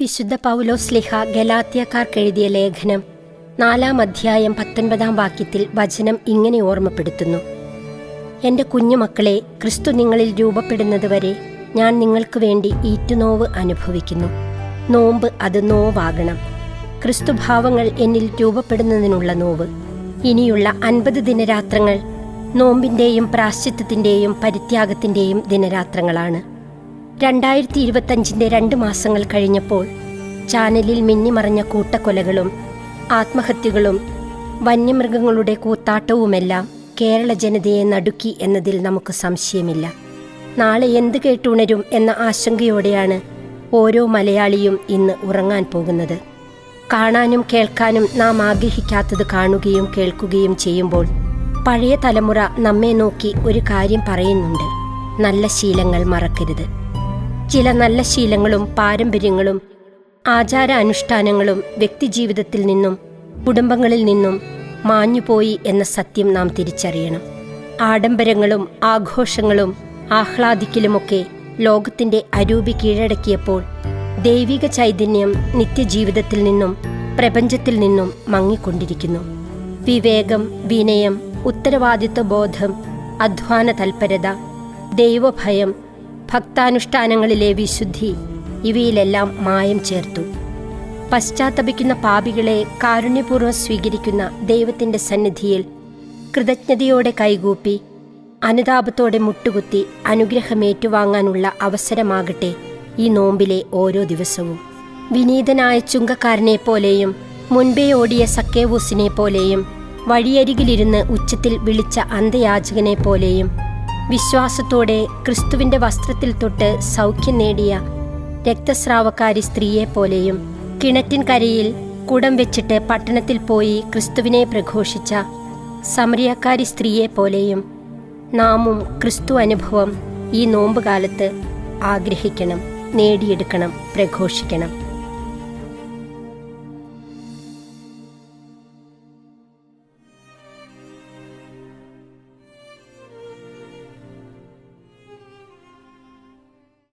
വിശുദ്ധ പൗലോസ് ലിഹ ഗലാത്യക്കാർക്കെഴുതിയ ലേഖനം നാലാം അധ്യായം പത്തൊൻപതാം വാക്യത്തിൽ വചനം ഇങ്ങനെ ഓർമ്മപ്പെടുത്തുന്നു. എന്റെ കുഞ്ഞുമക്കളെ ക്രിസ്തു നിങ്ങളിൽ രൂപപ്പെടുന്നതുവരെ ഞാൻ നിങ്ങൾക്ക് വേണ്ടി ഈറ്റുനോവ് അനുഭവിക്കുന്നു. നോമ്പ് അത് നോവാകണം. ക്രിസ്തുഭാവങ്ങൾ എന്നിൽ രൂപപ്പെടുന്നതിനുള്ള നോവ്. ഇനിയുള്ള അൻപത് ദിനരാത്രങ്ങൾ നോമ്പിന്റെയും പ്രാശ്ചിത്വത്തിന്റെയും പരിത്യാഗത്തിന്റെയും ദിനരാത്രങ്ങളാണ്. രണ്ടായിരത്തി ഇരുപത്തഞ്ചിന്റെ രണ്ട് മാസങ്ങൾ കഴിഞ്ഞപ്പോൾ ചാനലിൽ മിന്നിമറഞ്ഞ കൂട്ടക്കൊലകളും ആത്മഹത്യകളും വന്യമൃഗങ്ങളുടെ കൂത്താട്ടവുമെല്ലാം കേരള ജനതയെ നടുക്കി എന്നതിൽ നമുക്ക് സംശയമില്ല. നാളെ എന്ത് കേട്ടുണരും എന്ന ആശങ്കയോടെയാണ് ഓരോ മലയാളിയും ഇന്ന് ഉറങ്ങാൻ പോകുന്നത്. കാണാനും കേൾക്കാനും നാം ആഗ്രഹിക്കാത്തത് കാണുകയും കേൾക്കുകയും ചെയ്യുമ്പോൾ പഴയ തലമുറ നമ്മെ നോക്കി ഒരു കാര്യം പറയുന്നുണ്ട്. നല്ല ശീലങ്ങൾ മറക്കരുത്. ചില നല്ല ശീലങ്ങളും പാരമ്പര്യങ്ങളും ആചാര അനുഷ്ഠാനങ്ങളും വ്യക്തിജീവിതത്തിൽ നിന്നും കുടുംബങ്ങളിൽ നിന്നും മാഞ്ഞുപോയി എന്ന സത്യം നാം തിരിച്ചറിയണം. ആഡംബരങ്ങളും ആഘോഷങ്ങളും ആഹ്ലാദിക്കലുമൊക്കെ ലോകത്തിന്റെ അരൂപി കീഴടക്കിയപ്പോൾ ദൈവിക ചൈതന്യം നിത്യജീവിതത്തിൽ നിന്നും പ്രപഞ്ചത്തിൽ നിന്നും മങ്ങിക്കൊണ്ടിരിക്കുന്നു. വിവേകം വിനയം ഉത്തരവാദിത്വ ബോധം അധ്വാന തൽപരത ദൈവഭയം ഭക്താനുഷ്ഠാനങ്ങളിലെ വിശുദ്ധി ഇവയിലെല്ലാം മായം ചേർത്തു. പശ്ചാത്തപിക്കുന്ന പാപികളെ കാരുണ്യപൂർവം സ്വീകരിക്കുന്ന ദൈവത്തിന്റെ സന്നിധിയിൽ കൃതജ്ഞതയോടെ കൈകൂപ്പി അനുതാപത്തോടെ മുട്ടുകുത്തി അനുഗ്രഹമേറ്റുവാങ്ങാനുള്ള അവസരമാകട്ടെ ഈ നോമ്പിലെ ഓരോ ദിവസവും. വിനീതനായ ചുങ്കക്കാരനെ പോലെയും മുൻപേ ഓടിയ സക്കേവൂസിനെ പോലെയും വഴിയരികിലിരുന്ന് ഉച്ചത്തിൽ വിളിച്ച അന്തയാചകനെ പോലെയും വിശ്വാസത്തോടെ ക്രിസ്തുവിന്റെ വസ്ത്രത്തിൽ തൊട്ട് സൗഖ്യം നേടിയ രക്തസ്രാവക്കാരി സ്ത്രീയെപ്പോലെയും കിണറ്റിൻ കരയിൽ കുടം വെച്ചിട്ട് പട്ടണത്തിൽ പോയി ക്രിസ്തുവിനെ പ്രഘോഷിച്ച സമറിയക്കാരി സ്ത്രീയെപ്പോലെയും നാമും ക്രിസ്തു അനുഭവം ഈ നോമ്പുകാലത്ത് ആഗ്രഹിക്കണം നേടിയെടുക്കണം പ്രഘോഷിക്കണം.